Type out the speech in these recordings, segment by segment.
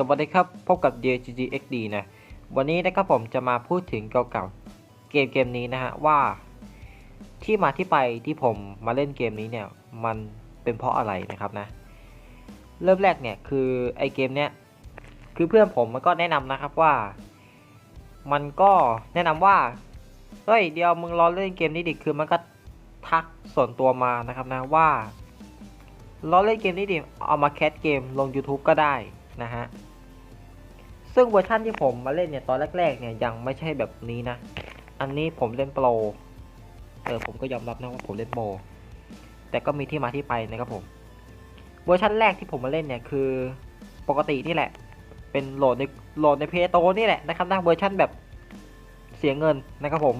สวัสดีครับ พบกับ DGGXD นะ วันนี้นะครับผมจะมาพูดถึงเก่าๆเกมเกมนี้นะฮะ ว่าที่มาที่ไปที่ผมมาเล่นเกมนี้เนี่ย มันเป็นเพราะอะไรนะครับนะ เริ่มแรกเนี่ย คือไอเกมเนี้ยคือเพื่อนผมมันก็แนะนำนะครับว่า มันก็แนะนำว่า เฮ้ย เดี๋ยวมึงรอเล่นเกมนี้ดิคือมันก็ทักส่วนตัวมานะครับนะว่าเราเล่นเกมนี้ดิ เอามาแคสเกมลง YouTube ก็ได้นะฮะ ซึ่งเวอร์ชันที่ผมมาเล่นเนี่ยตอนแรกๆเนี่ยยังไม่ใช่แบบนี้นะ อันนี้ผมเล่นโปร เออผมก็ยอมรับนะว่าผมเล่นโปร แต่ก็มีที่มาที่ไปนะครับผม เวอร์ชันแรกที่ผมมาเล่นเนี่ยคือปกตินี่แหละ เป็นโหลดในโหลดในเพย์โตนี่แหละนะครับนะเวอร์ชันแบบเสียเงินนะครับผม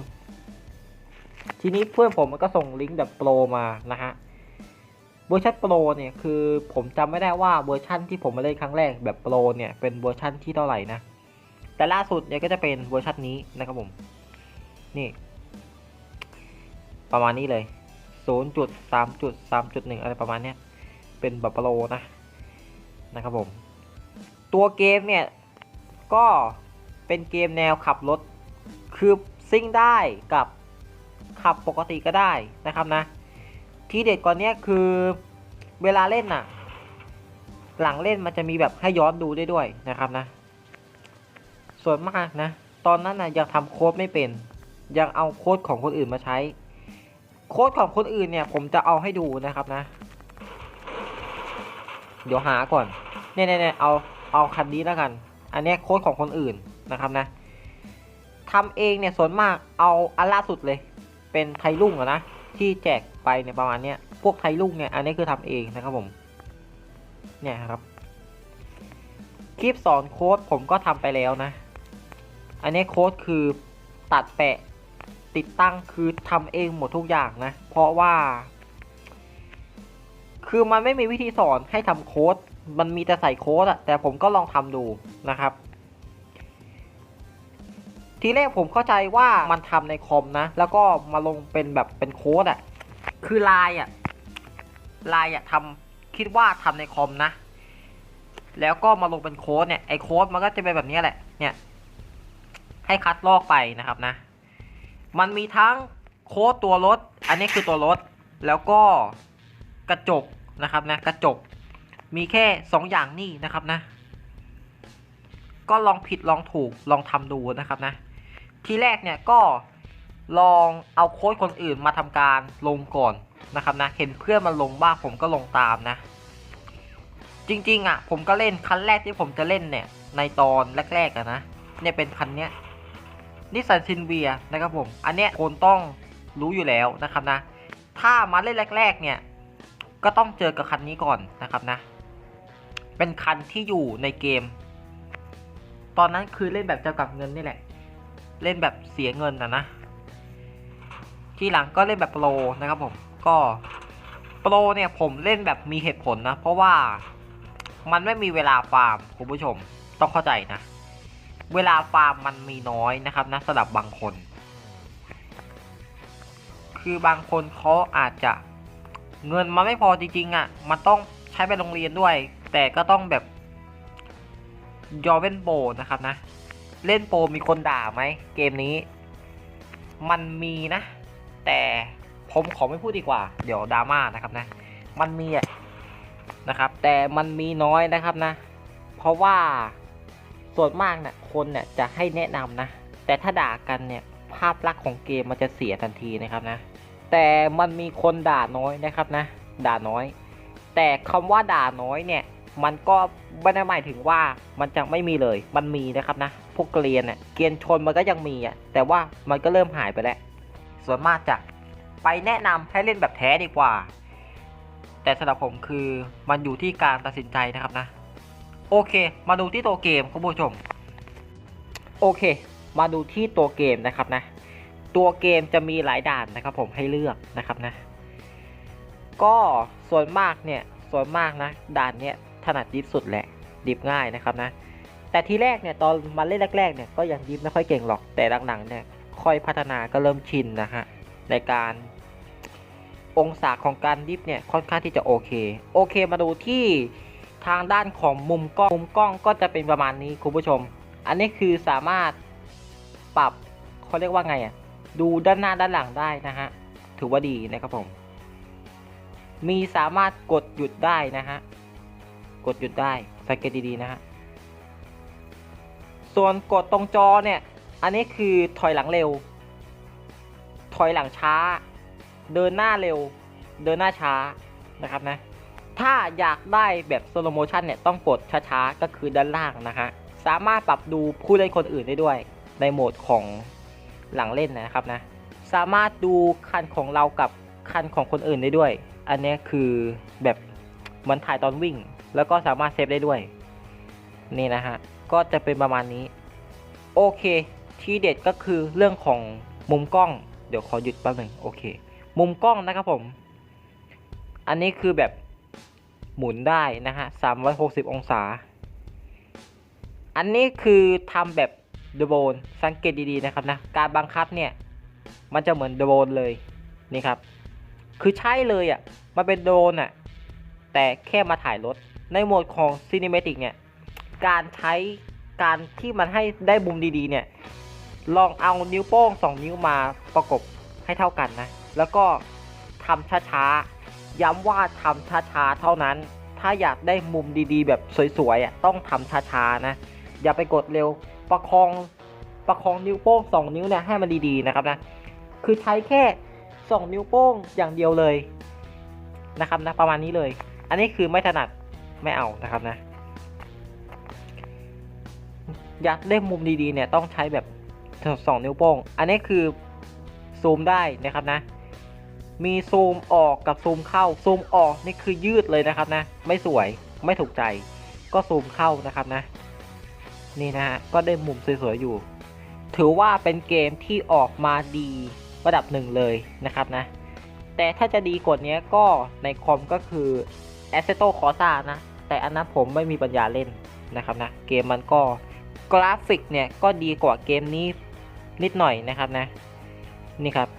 ทีนี้เพื่อนผมมันก็ส่งลิงก์แบบโปรมานะฮะ เวอร์ชันโปรเนี่ยคือผมจำไม่ได้ว่าเวอร์ชันที่ผมมาเล่นครั้งแรกแบบโปรเนี่ยเป็นเวอร์ชันที่เท่าไหร่นะแต่ล่าสุดเนี่ยก็จะเป็นเวอร์ชันนี้นะครับผมนี่ ประมาณนี้เลย 0.3.3.1 อะไรประมาณเนี้ยเป็นแบบโปรนะนะครับผม ตัวเกมเนี่ยก็เป็นเกมแนวขับรถคือซิ่งได้กับขับปกติก็ได้นะครับนะ ที่เด็ดกว่านี้คือเวลาเล่นน่ะ หลังเล่นมันจะมีแบบให้ย้อนดูได้ด้วยนะครับนะ ส่วนมากนะ ตอนนั้นนะยังทำโค้ดไม่เป็น ยังเอาโค้ดของคนอื่นมาใช้ โค้ดของคนอื่นเนี่ย ผมจะเอาให้ดูนะครับนะ เดี๋ยวหาก่อนเนี่ยเนี่ยเอาเอาคันนี้แล้วกัน อันเนี้ยโค้ดของคนอื่นนะครับนะทำเองเนี่ยส่วนมากเอาอันล่าสุดเลย เป็นไทยรุ่งอะนะ ที่แจกไปเนี่ยประมาณเนี้ยพวกไทยลูกเนี่ยอันนี้คือทำเองนะครับผมเนี่ยครับคลิปสอนโค้ดผมก็ทำไปแล้วนะ อันนี้โค้ดคือตัดแปะติดตั้งคือทำเองหมดทุกอย่างนะ เพราะว่า คือมันไม่มีวิธีสอนให้ทำโค้ดมันมีแต่ใส่โค้ดอะแต่ผมก็ลองทำดูนะครับ ทีแรกผมเข้าใจว่ามันทำในคอมนะ แล้วก็มาลงเป็นแบบเป็นโค้ดอะคือไลน์อะไลน์อะทำคิดว่าทำในคอมนะ แล้วก็มาลงเป็นโค้ดเนี่ยไอโค้ดมันก็จะเป็นแบบนี้แหละ เนี่ย ให้คัดลอกไปนะครับนะ มันมีทั้งโค้ดตัวรถ อันนี้คือตัวรถ แล้วก็กระจกนะครับนะ กระจก มีแค่สองอย่างนี่นะครับนะ ก็ลองผิดลองถูกลองทำดูนะครับนะ ทีแรกเนี่ยก็ลองเอาโค้ดคนอื่นมาทำการลงก่อนนะครับนะ เห็นเพื่อนมันลงบ้างผมก็ลงตามนะ จริงๆอะผมก็เล่นคันแรกที่ผมจะเล่นเนี่ย ในตอนแรกๆอะนะเนี่ยเป็นคันเนี้ยนิสสันซินเวียนะครับผม อันเนี้ยคนต้องรู้อยู่แล้วนะครับนะ ถ้ามาเล่นแรก ๆ เนี่ย ก็ต้องเจอกับคันนี้ก่อนนะครับนะ เป็นคันที่อยู่ในเกม ตอนนั้นคือเล่นแบบจำกัดเงินนี่แหละ เล่นแบบเสียเงินนะนะ ทีหลังก็เล่นแบบโปรนะครับผมก็โปรเนี่ยผมเล่นแบบมีเหตุผลนะ เพราะว่ามันไม่มีเวลาฟาร์มคุณผู้ชมต้องเข้าใจนะ เวลาฟาร์มมันมีน้อยนะครับนะสำหรับบางคน คือบางคนเขาอาจจะเงินมันไม่พอจริงๆอะ่ะ มันต้องใช้ไปโรงเรียนด้วย แต่ก็ต้องแบบยอเล่นโปรนะครับนะ เล่นโปรมีคนด่าไหมเกมนี้ มันมีนะ แต่ผมขอไม่พูดดีกว่า เดี๋ยวดราม่านะครับนะ มันมีอะนะครับ แต่มันมีน้อยนะครับนะ เพราะว่าส่วนมากเนี่ยคนเนี่ยจะให้แนะนำนะ แต่ถ้าด่ากันเนี่ยภาพลักษณ์ของเกมมันจะเสียทันทีนะครับนะ แต่มันมีคนด่าน้อยนะครับนะ ด่าน้อย แต่คำว่าด่าน้อยเนี่ย มันก็ไม่ได้หมายถึงว่ามันจะไม่มีเลย มันมีนะครับนะ พวกเกรียนเนี่ยเกรียนชนมันก็ยังมีอะ แต่ว่ามันก็เริ่มหายไปแล้ว ส่วนมากจะไปแนะนำให้เล่นแบบแท้ดีกว่า แต่สำหรับผมคือมันอยู่ที่การตัดสินใจนะครับนะ โอเค มาดูที่ตัวเกมคุณผู้ชม โอเค มาดูที่ตัวเกมนะครับนะ ตัวเกมจะมีหลายด่านนะครับ ผมให้เลือกนะครับนะ ก็ส่วนมากเนี่ยส่วนมากนะด่านเนี้ย นัดดิฟสุดแหละดิฟง่ายนะครับนะ แต่ทีแรกเนี่ยตอนมาเล่นแรกๆเนี่ยก็ยังดิฟไม่ค่อยเก่งหรอกแต่หลังๆเนี่ยค่อยพัฒนาก็เริ่มชินนะฮะในการองศาของการดิฟเนี่ยค่อนข้างที่จะโอเค โอเคมาดูที่ทางด้านของมุมกล้องมุมกล้องก็จะเป็นประมาณนี้คุณผู้ชม อันนี้คือสามารถปรับเขาเรียกว่าไงอะดูด้านหน้าด้านหลังได้นะฮะถือว่าดีนะครับผม มีสามารถกดหยุดได้นะฮะ กดหยุดได้สังเกตดีๆนะฮะส่วนกดตรงจอเนี่ย อันนี้คือถอยหลังเร็ว ถอยหลังช้า เดินหน้าเร็ว เดินหน้าช้านะครับนะ ถ้าอยากได้แบบโซโลโมชันเนี่ยต้องกดช้าๆก็คือด้านล่างนะฮะสามารถปรับดูผู้เล่นคนอื่นได้ด้วย ในโหมดของหลังเล่นนะครับนะ สามารถดูคันของเรากับคันของคนอื่นได้ด้วย อันนี้คือแบบเหมือนถ่ายตอนวิ่ง แล้วก็สามารถเซฟได้ด้วย นี่นะฮะ ก็จะเป็นประมาณนี้ โอเค ที่เด็ดก็คือเรื่องของมุมกล้อง เดี๋ยวขอหยุดแป๊บหนึ่งโอเค มุมกล้องนะครับผม อันนี้คือแบบหมุนได้นะฮะ 360 องศา อันนี้คือทำแบบเดโบนสังเกตดีๆนะครับนะ การบังคับเนี่ย มันจะเหมือนโดรนเลยนี่ครับ คือใช่เลยอะ มันเป็นโดรนอะ แต่แค่มาถ่ายรถ ในโหมดของ Cinematic เนี่ย การใช้การที่มันให้ได้มุมดีๆเนี่ย ลองเอานิ้วโป้ง 2 นิ้วมาประกบให้เท่ากันนะ แล้วก็ทำช้าๆ ย้ำว่าทำช้าๆ เท่านั้น ถ้าอยากได้มุมดีๆ แบบสวยๆอะต้องทำช้าๆ นะ อย่าไปกดเร็ว ประคองประคองนิ้วโป้ง 2 นิ้วเนี่ยให้มันดีๆ นะครับนะ คือใช้แค่ 2 นิ้วโป้งอย่างเดียวเลยนะครับนะประมาณนี้เลย อันนี้คือไม่ถนัด ไม่เอานะครับนะอยากได้มุมดีๆเนี่ยต้องใช้แบบสองนิ้วโป้ง อันนี้คือซูมได้นะครับนะ มีซูมออกกับซูมเข้า ซูมออกนี่คือยืดเลยนะครับนะ ไม่สวยไม่ถูกใจ ก็ซูมเข้านะครับนะ นี่นะฮะก็ได้มุมสวยๆอยู่ ถือว่าเป็นเกมที่ออกมาดีระดับหนึ่งเลยนะครับนะ แต่ถ้าจะดีกว่านี้ก็ในคอมก็คือ Assetto Corsa นะ แต่อันนั้นผมไม่มีปัญญาเล่นนะครับนะ เกมมันก็กราฟิกเนี่ยก็ดีกว่าเกมนี้นิดหน่อยนะครับนะ นี่ครับ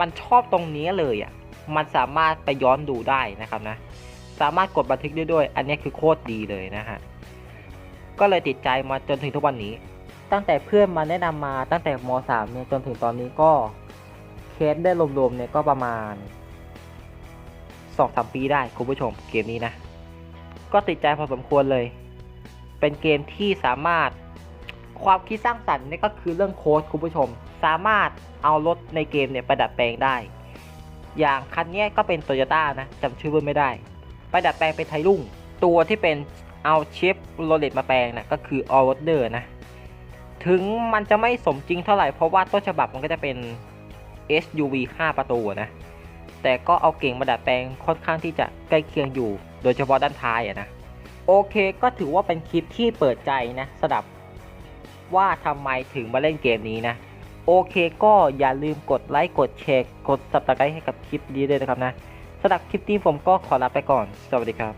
มันชอบตรงนี้เลยอะ มันสามารถไปย้อนดูได้นะครับนะ สามารถกดบันทึกได้ด้วย อันนี้คือโคตรดีเลยนะฮะ ก็เลยติดใจมาจนถึงทุกวันนี้ ตั้งแต่เพื่อนมาแนะนำมาตั้งแต่ม .3 เนี่ยจนถึงตอนนี้ก็เคสได้รวมๆเนี่ยก็ประมาณ 2-3ปีได้คุณผู้ชมเกมนี้นะ ก็ติดใจพอสมควรเลย เป็นเกมที่สามารถความคิดสร้างสรรค์เนี่ยก็คือเรื่องโค้ดคุณผู้ชม สามารถเอารถในเกมเนี่ยประดัดแปลงได้ อย่างคันนี้ก็เป็นโตโยต้านะจำชื่อรุ่นไม่ได้ประดัดแปลงเป็นไทรุ่ง ตัวที่เป็นเอาเชฟโรเลตมาแปลงนะก็คือออร์เดอร์นะ ถึงมันจะไม่สมจริงเท่าไหร่เพราะว่าต้นฉบับมันก็จะเป็น SUV 5 ประตูนะ แต่ก็เอาเก่งมาดัดแปลงค่อนข้างที่จะใกล้เคียงอยู่ โดยเฉพาะด้านท้ายอะนะ โอเคก็ถือว่าเป็นคลิปที่เปิดใจนะสำหรับว่าทำไมถึงมาเล่นเกมนี้นะ โอเคก็อย่าลืมกดไลค์กดแชร์กด subscribe ให้กับคลิปนี้ด้วยนะครับนะสำหรับคลิปนี้ผมก็ขอลาไปก่อน สวัสดีครับ